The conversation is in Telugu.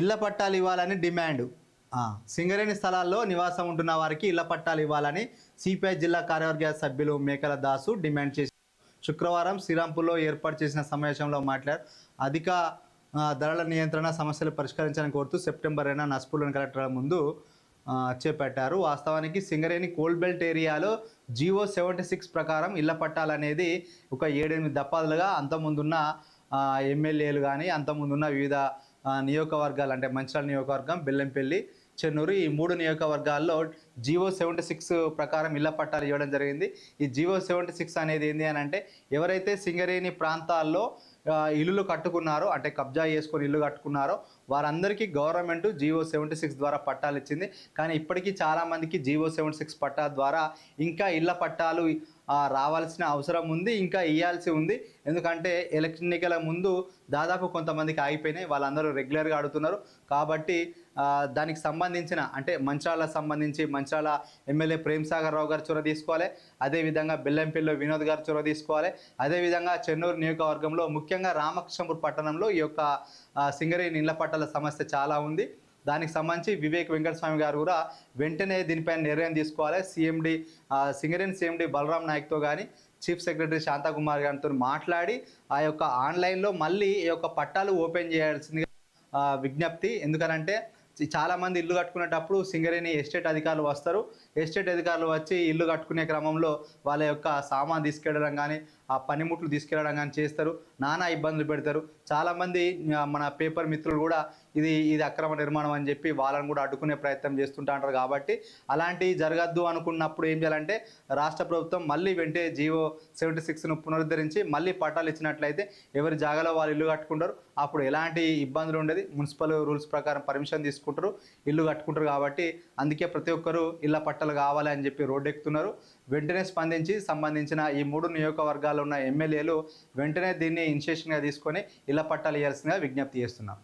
ఇళ్ళ పట్టాలు ఇవ్వాలని డిమాండ్. సింగరేణి స్థలాల్లో నివాసం ఉంటున్న వారికి ఇళ్ళ పట్టాలు ఇవ్వాలని సిపిఐ జిల్లా కార్యవర్గ సభ్యులు మేకల దాసు డిమాండ్ చేసి శుక్రవారం శ్రీరాంపూర్లో ఏర్పాటు చేసిన సమావేశంలో మాట్లాడారు. అధిక ధరల నియంత్రణ సమస్యలు పరిష్కరించాలని కోరుతూ సెప్టెంబర్ అయినా నస్పూర్లోని కలెక్టర్ ముందు చేపట్టారు. వాస్తవానికి సింగరేణి కోల్డ్ బెల్ట్ ఏరియాలో జియో సెవెంటీ సిక్స్ ప్రకారం ఇళ్ళ పట్టాలనేది ఒక ఏడెనిమిది దప్పాదులుగా అంతకుముందున్న ఎమ్మెల్యేలు కానీ అంతకుముందున్న వివిధ నియోజకవర్గాలు అంటే మంచిర్యాల నియోజకవర్గం బెల్లంపల్లి చెన్నూరు ఈ మూడు నియోజకవర్గాల్లో జివో సెవెంటీ సిక్స్ ప్రకారం ఇళ్ళ పట్టాలు ఇవ్వడం జరిగింది. ఈ జివో సెవెంటీ సిక్స్ అనేది ఏంటి అని అంటే ఎవరైతే సింగరేణి ప్రాంతాల్లో ఇల్లులు కట్టుకున్నారో అంటే కబ్జా చేసుకొని ఇల్లు కట్టుకున్నారో వారందరికీ గవర్నమెంట్ జివో సెవెంటీ సిక్స్ ద్వారా పట్టాలు ఇచ్చింది. కానీ ఇప్పటికీ చాలామందికి జివో సెవెంటీ సిక్స్ పట్టా ద్వారా ఇంకా ఇళ్ళ పట్టాలు రావాల్సిన అవసరం ఉంది ఇంకా ఇవ్వాల్సి ఉంది. ఎందుకంటే ఎన్నికల ముందు దాదాపు కొంతమందికి ఆగిపోయినాయి వాళ్ళందరూ రెగ్యులర్గా అడుగుతున్నారు కాబట్టి దానికి సంబంధించిన అంటే మంచాల సంబంధించి మంచాల ఎమ్మెల్యే ప్రేమ్ సాగర్ రావు గారు చొరవ తీసుకోవాలి. అదేవిధంగా బెల్లంపల్లిలో వినోద్ గారు చొరవ తీసుకోవాలి. అదేవిధంగా చెన్నూరు నియోజకవర్గంలో ముఖ్యంగా రామకృష్ణపూర్ పట్టణంలో ఈ యొక్క సింగరేణి ఇళ్ళ పట్టాల సమస్య చాలా ఉంది. దానికి సంబంధించి వివేక్ వెంకటస్వామి గారు కూడా వెంటనే దీనిపైన నిర్ణయం తీసుకోవాలి. సీఎండి సింగరేణ్ సీఎండి బలరాం నాయక్తో కానీ చీఫ్ సెక్రటరీ శాంతకుమార్ గారితో మాట్లాడి ఆ యొక్క ఆన్లైన్లో మళ్ళీ ఈ యొక్క పట్టాలు ఓపెన్ చేయాల్సిందిగా విజ్ఞప్తి. ఎందుకనంటే చాలామంది ఇల్లు కట్టుకునేటప్పుడు సింగరేణి ఎస్టేట్ అధికారులు వస్తారు. ఎస్టేట్ అధికారులు వచ్చి ఇల్లు కట్టుకునే క్రమంలో వాళ్ళ యొక్క సామాన్ తీసుకెళ్ళడం కానీ ఆ పనిముట్లు తీసుకెళ్ళడం కానీ చేస్తారు. నానా ఇబ్బందులు పెడతారు. చాలామంది మన పేపర్ మిత్రులు కూడా ఇది ఇది అక్రమ నిర్మాణం అని చెప్పి వాళ్ళని కూడా అడ్డుకునే ప్రయత్నం చేస్తుంటా అంటారు. కాబట్టి అలాంటివి జరగద్దు అనుకున్నప్పుడు ఏం చేయాలంటే రాష్ట్ర ప్రభుత్వం మళ్ళీ వెంటనే జీవో సెవెంటీ సిక్స్ను పునరుద్ధరించి మళ్ళీ పట్టాలు ఇచ్చినట్లయితే ఎవరి జాగాలో వాళ్ళు ఇల్లు కట్టుకుంటారు. అప్పుడు ఎలాంటి ఇబ్బందులు ఉండేది? మున్సిపల్ రూల్స్ ప్రకారం పర్మిషన్ తీసుకుంటారు ఇల్లు కట్టుకుంటారు కాబట్టి అందుకే ప్రతి ఒక్కరూ ఇళ్ళ పట్టాలు కావాలి అని చెప్పి రోడ్డు ఎక్కుతున్నారు వెంటనే స్పందించి సంబంధించిన ఈ మూడు నియోజకవర్గాల్లో ఉన్న ఎమ్మెల్యేలు వెంటనే దీన్ని ఇనిషియేషన్గా తీసుకొని ఇళ్ళ పట్టాలు ఇవ్వాల్సిందిగా విజ్ఞప్తి చేస్తున్నాం.